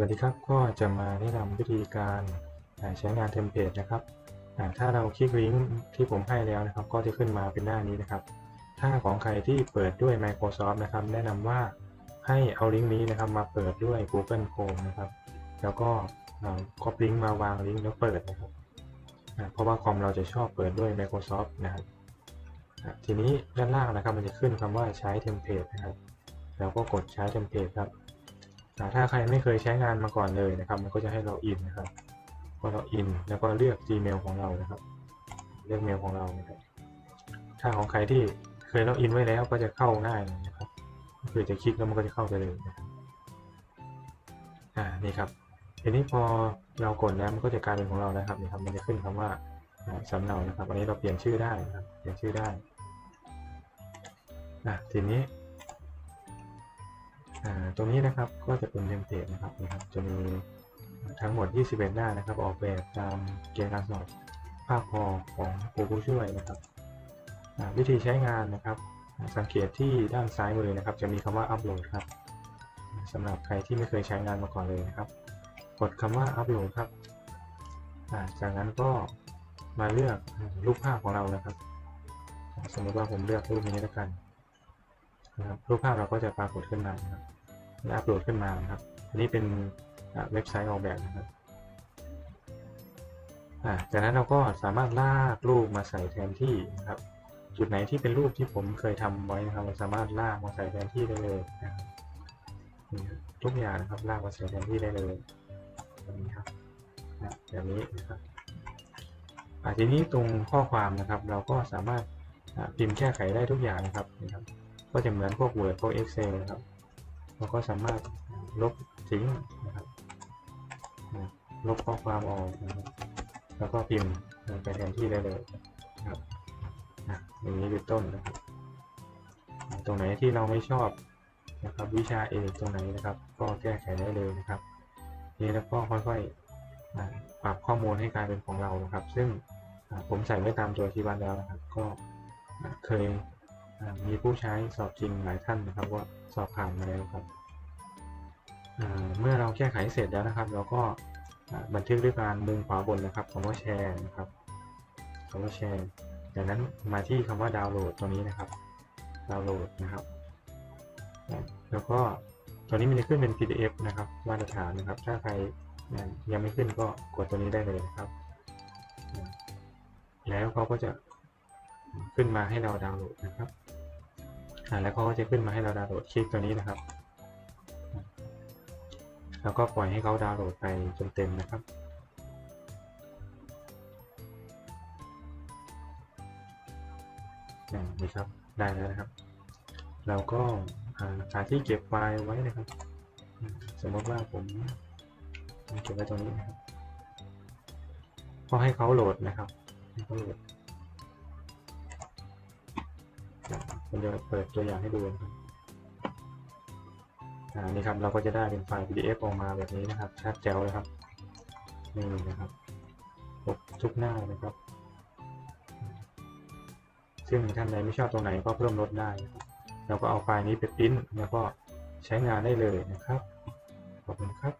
วัสดีครับก็จะมาแนะนำวิธีการใช้งานเทมเพลตนะครับถ้าเราคลิกลิงก์ที่ผมให้แล้วนะครับ ก็จะขึ้นมาเป็นหน้านี้นะครับ ถ้าของใครที่เปิดด้วย Microsoft นะครับ แนะนำว่าให้เอาลิงก์นี้นะครับมาเปิดด้วย Google Chrome นะครับ แล้วก็ก๊อปลิงก์มาวางลิงก์แล้วเปิดนะครับเพราะว่าคอมเราจะชอบเปิดด้วย Microsoft นะครับทีนี้ด้านล่างนะครับมันจะขึ้นคำว่าใช้เทมเพลตนะครับ แล้วก็กดใช้เทมเพลตครับ ถ้าใครไม่เคยใช้งานมาก่อนเลยนะครับ มันก็จะให้เราอินนะครับก็เราอินแล้วก็เลือก Gmail ของเรานะครับ เลือกเมลของเรานะครับถ้าของใครที่เคยเราอินไว้แล้วก็จะเข้าง่ายนะครับก็คือจะคลิกแล้วมันก็จะเข้าไปเลยนะครับอ่านี่ครับทีนี้พอเรากดแล้วมันก็จะกลายเป็นของเราแล้วครับนี่ครับมันจะขึ้นคำว่าอ่าสำเนานะครับอันนี้เราเปลี่ยนชื่อได้นะครับเปลี่ยนชื่อได้อ่าทีนี้ ตรงนี้นะครับก็จะเป็นเทมเพลตนะครับนะครับ จะมีทั้งหมด 21 หน้านะครับ ออกแบบตามเกณฑ์การสอบภาคพอของครูผู้ช่วยนะครับ วิธีใช้งานนะครับ สังเกตที่ด้านซ้ายมือนะครับ จะมีคำว่าอัปโหลดครับสำหรับใครที่ไม่เคยใช้งานมาก่อนเลยนะครับ กดคำว่าอัปโหลดครับจากนั้นก็มาเลือกรูปภาพของเรานะครับ สมมติว่าผมเลือกรูปนี้แล้วกันนะครับรูปภาพเราก็จะปรากฏขึ้นมานะครับ และอัปโหลดขึ้นมานะครับ อันนี้เป็นเว็บไซต์ออกแบบนะครับจากนั้นเราก็สามารถลากรูปมาใส่แทนที่นะครับ จุดไหนที่เป็นรูปที่ผมเคยทำไว้นะครับ เราสามารถลากมาใส่แทนที่ได้เลยนะครับทุกอย่างนะครับลากมาใส่แทนที่ได้เลยแบบนี้ครับแบบนี้นะครับอ่าทีนี้ตรงข้อความนะครับ เราก็สามารถพิมพ์แก้ไขได้ทุกอย่างนะครับนะครับ ก็จะเหมือนพวก Word พวก Excel นะครับ เราก็สามารถลบทิ้งนะครับลบข้อความออกนะครับแล้วก็พิมพ์ไปแทนที่ได้เลยนะครับอย่างนี้เป็นต้นนะครับ ตรงไหนที่เราไม่ชอบนะครับวิชาเอกตรงไหนนะครับ ก็แก้ไขได้เลยนะครับนี่แล้วก็ค่อยๆปรับข้อมูลให้กลายเป็นของเรานะครับ ซึ่งผมใส่ไว้ตามตัวที่วันแล้วนะครับ ก็เคยมีผู้ใช้สอบจริงหลายท่านนะครับว่าสอบผ่านมาแล้วครับ เมื่อเราแก้ไขเสร็จแล้วนะครับ เราก็บันทึกด้วยการมุมขวาบนนะครับคำว่าแชร์นะครับคำว่าแชร์จากนั้นมาที่คำว่าดาวน์โหลดตัวนี้นะครับดาวน์โหลดนะครับ แล้วก็ตัวนี้มันจะขึ้นเป็น PDF นะครับมาตรฐานนะครับ ถ้าใครยังไม่ขึ้นก็กดตัวนี้ได้เลยนะครับ แล้วเขาก็จะขึ้นมาให้เราดาวน์โหลดนะครับแล้วเขาก็จะขึ้นมาให้เราดาวน์โหลดคลิกตัวนี้นะครับ แล้วก็ปล่อยให้เขาดาวน์โหลดไปจนเต็มนะครับนี่ครับ ได้แล้วนะครับ เราก็หาที่เก็บไฟล์ไว้นะครับ สมมติว่าผมเก็บไว้ตรงนี้นะครับก็ให้เขาโหลดนะครับให้เขาโหลดผมจะเปิดตัวอย่างให้ดูนะครับ อ่านี่ครับเราก็จะได้เป็นไฟล์ PDF ออกมาแบบนี้นะครับชัดแจ๋วเลยครับนี่นะครับทุกหน้านะครับ ซึ่งท่านใดไม่ชอบตรงไหนก็เพิ่มลดได้นะครับเราก็เอาไฟล์นี้ไปปริ้นแล้วก็ใช้งานได้เลยนะครับขอบคุณครับ